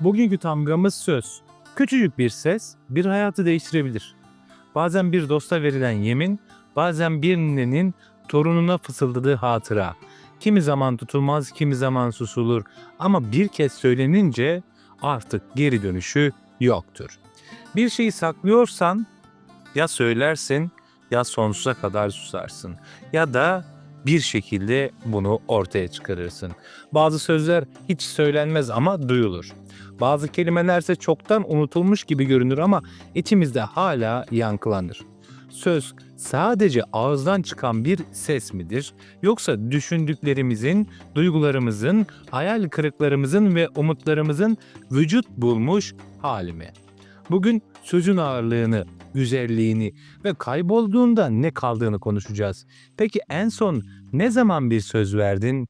Bugünkü tamgamız söz. Küçücük bir ses bir hayatı değiştirebilir. Bazen bir dosta verilen yemin, bazen bir ninenin torununa fısıldadığı hatıra. Kimi zaman tutulmaz, kimi zaman susulur ama bir kez söylenince artık geri dönüşü yoktur. Bir şeyi saklıyorsan ya söylersin ya sonsuza kadar susarsın ya da bir şekilde bunu ortaya çıkarırsın. Bazı sözler hiç söylenmez ama duyulur. Bazı kelimelerse çoktan unutulmuş gibi görünür ama içimizde hala yankılanır. Söz sadece ağızdan çıkan bir ses midir yoksa düşündüklerimizin, duygularımızın, hayal kırıklarımızın ve umutlarımızın vücut bulmuş hali mi? Bugün sözün ağırlığını, güzelliğini ve kaybolduğunda ne kaldığını konuşacağız. Peki en son ne zaman bir söz verdin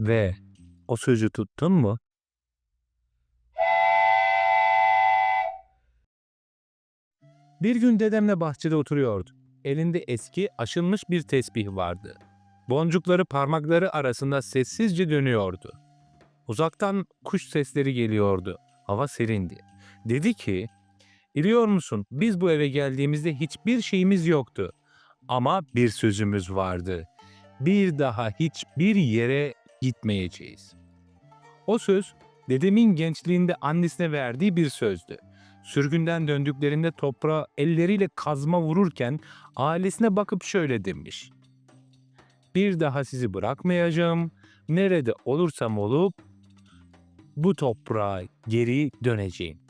ve o sözü tuttun mu? Bir gün dedemle bahçede oturuyordu. Elinde eski aşınmış bir tesbih vardı. Boncukları parmakları arasında sessizce dönüyordu. Uzaktan kuş sesleri geliyordu. Hava serindi. Dedi ki, Biliyor musun biz bu eve geldiğimizde hiçbir şeyimiz yoktu. Ama bir sözümüz vardı. Bir daha hiçbir yere gitmeyeceğiz. O söz dedemin gençliğinde annesine verdiği bir sözdü. Sürgünden döndüklerinde toprağa elleriyle kazma vururken ailesine bakıp şöyle demiş. Bir daha sizi bırakmayacağım. Nerede olursam olup bu toprağa geri döneceğim.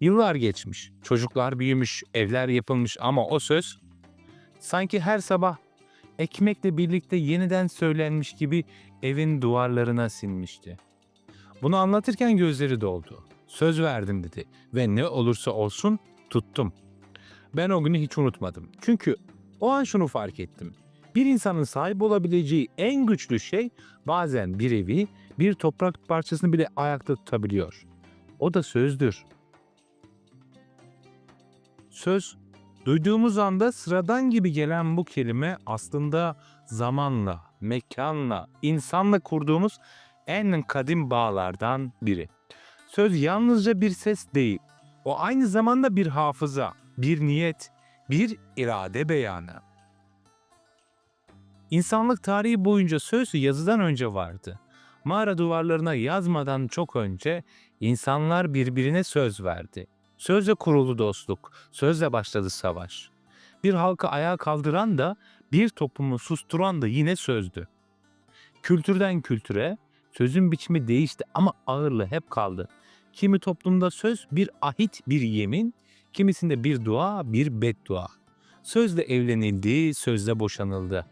Yıllar geçmiş, çocuklar büyümüş, evler yapılmış ama o söz sanki her sabah ekmekle birlikte yeniden söylenmiş gibi evin duvarlarına sinmişti. Bunu anlatırken gözleri doldu. Söz verdim dedi ve ne olursa olsun tuttum. Ben o günü hiç unutmadım. Çünkü o an şunu fark ettim. Bir insanın sahip olabileceği en güçlü şey bazen bir evi, bir toprak parçasını bile ayakta tutabiliyor. O da sözdür. Söz duyduğumuz anda sıradan gibi gelen bu kelime aslında zamanla, mekanla, insanla kurduğumuz en kadim bağlardan biri. Söz yalnızca bir ses değil. O aynı zamanda bir hafıza, bir niyet, bir irade beyanı. İnsanlık tarihi boyunca söz yazıdan önce vardı. Mağara duvarlarına yazmadan çok önce insanlar birbirine söz verdi. Sözle kuruldu dostluk, sözle başladı savaş. Bir halkı ayağa kaldıran da bir toplumu susturan da yine sözdü. Kültürden kültüre sözün biçimi değişti ama ağırlığı hep kaldı. Kimi toplumda söz bir ahit, bir yemin, kimisinde bir dua, bir beddua. Sözle evlenildi, sözle boşanıldı.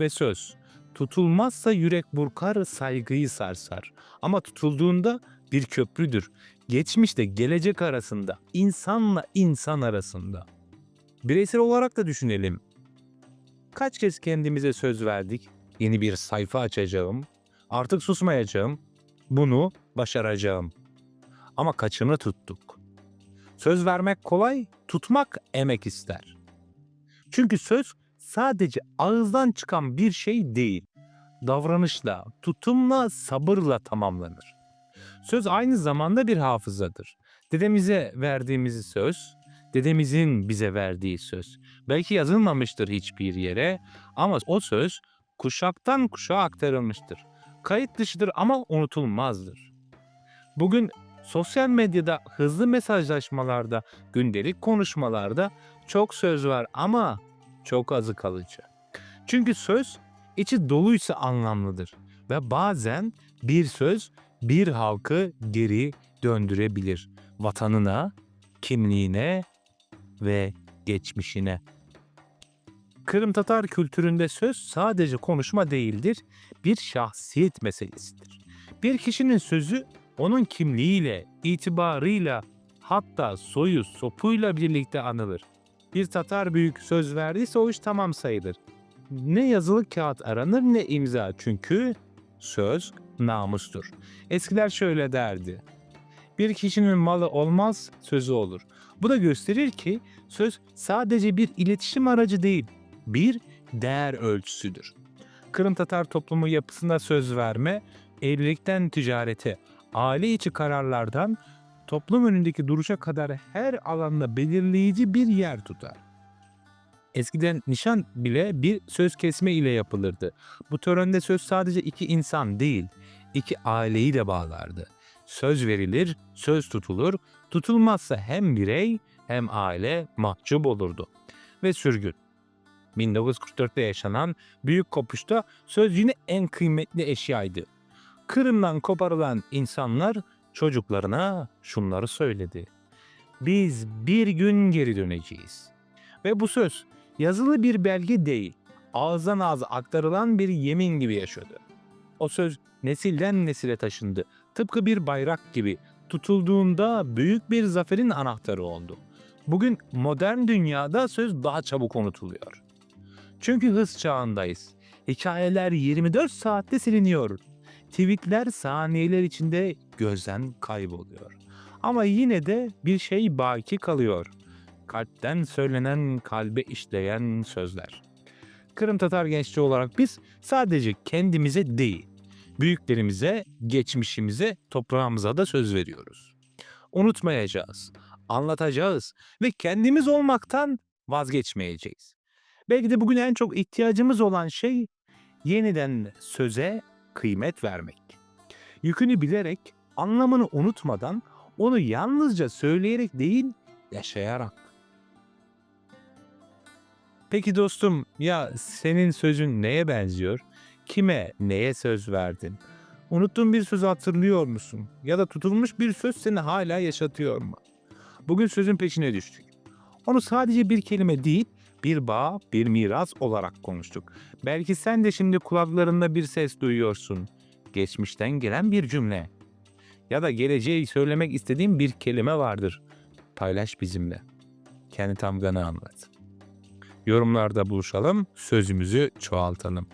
Ve söz tutulmazsa yürek burkar, saygıyı sarsar. Ama tutulduğunda bir köprüdür. Geçmişte gelecek arasında, insanla insan arasında. Bireysel olarak da düşünelim. Kaç kez kendimize söz verdik? Yeni bir sayfa açacağım. Artık susmayacağım. Bunu başaracağım. Ama kaçını tuttuk? Söz vermek kolay, tutmak emek ister. Çünkü söz sadece ağızdan çıkan bir şey değil. Davranışla, tutumla, sabırla tamamlanır. Söz aynı zamanda bir hafızadır. Dedemize verdiğimiz söz, dedemizin bize verdiği söz. Belki yazılmamıştır hiçbir yere ama o söz kuşaktan kuşağa aktarılmıştır. Kayıt dışıdır ama unutulmazdır. Bugün sosyal medyada, hızlı mesajlaşmalarda, gündelik konuşmalarda çok söz var ama çok azı kalıcı. Çünkü söz içi doluysa anlamlıdır ve bazen bir söz bir halkı geri döndürebilir vatanına, kimliğine ve geçmişine. Kırım Tatar kültüründe söz sadece konuşma değildir, bir şahsiyet meselesidir. Bir kişinin sözü onun kimliğiyle, itibarıyla, hatta soyu sopuyla birlikte anılır. Bir Tatar büyük söz verdiyse o iş tamam sayılır. Ne yazılı kağıt aranır ne imza çünkü söz namustur. Eskiler şöyle derdi. Bir kişinin malı olmaz, sözü olur. Bu da gösterir ki söz sadece bir iletişim aracı değil, bir değer ölçüsüdür. Kırım Tatar toplumu yapısında söz verme, evlilikten ticarete, aile içi kararlardan toplum önündeki duruşa kadar her alanda belirleyici bir yer tutar. Eskiden nişan bile bir söz kesme ile yapılırdı. Bu törende söz sadece iki insan değil, iki aileyi de bağlardı. Söz verilir, söz tutulur, tutulmazsa hem birey hem aile mahcup olurdu. Ve sürgün. 1944'te yaşanan büyük kopuşta söz yine en kıymetli eşyaydı. Kırım'dan koparılan insanlar çocuklarına şunları söyledi. Biz bir gün geri döneceğiz. Ve bu söz yazılı bir belge değil, ağızdan ağza aktarılan bir yemin gibi yaşadı. O söz nesilden nesile taşındı. Tıpkı bir bayrak gibi tutulduğunda büyük bir zaferin anahtarı oldu. Bugün modern dünyada söz daha çabuk unutuluyor. Çünkü hız çağındayız. Hikayeler 24 saatte siliniyor. Tweetler saniyeler içinde gözden kayboluyor. Ama yine de bir şey baki kalıyor. Kalpten söylenen, kalbe işleyen sözler. Kırım Tatar gençliği olarak biz sadece kendimize değil, büyüklerimize, geçmişimize, toprağımıza da söz veriyoruz. Unutmayacağız, anlatacağız ve kendimiz olmaktan vazgeçmeyeceğiz. Belki de bugün en çok ihtiyacımız olan şey yeniden söze kıymet vermek. Yükünü bilerek, anlamını unutmadan, onu yalnızca söyleyerek değil, yaşayarak. Peki dostum, ya senin sözün neye benziyor? Kime, neye söz verdin? Unuttuğun bir sözü hatırlıyor musun? Ya da tutulmuş bir söz seni hala yaşatıyor mu? Bugün sözün peşine düştük. Onu sadece bir kelime değil, bir bağ, bir miras olarak konuştuk. Belki sen de şimdi kulaklarında bir ses duyuyorsun. Geçmişten gelen bir cümle. Ya da geleceği söylemek istediğin bir kelime vardır. Paylaş bizimle. Kendi tamganı anlat. Yorumlarda buluşalım, sözümüzü çoğaltalım.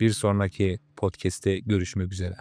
Bir sonraki podcast'te görüşmek üzere.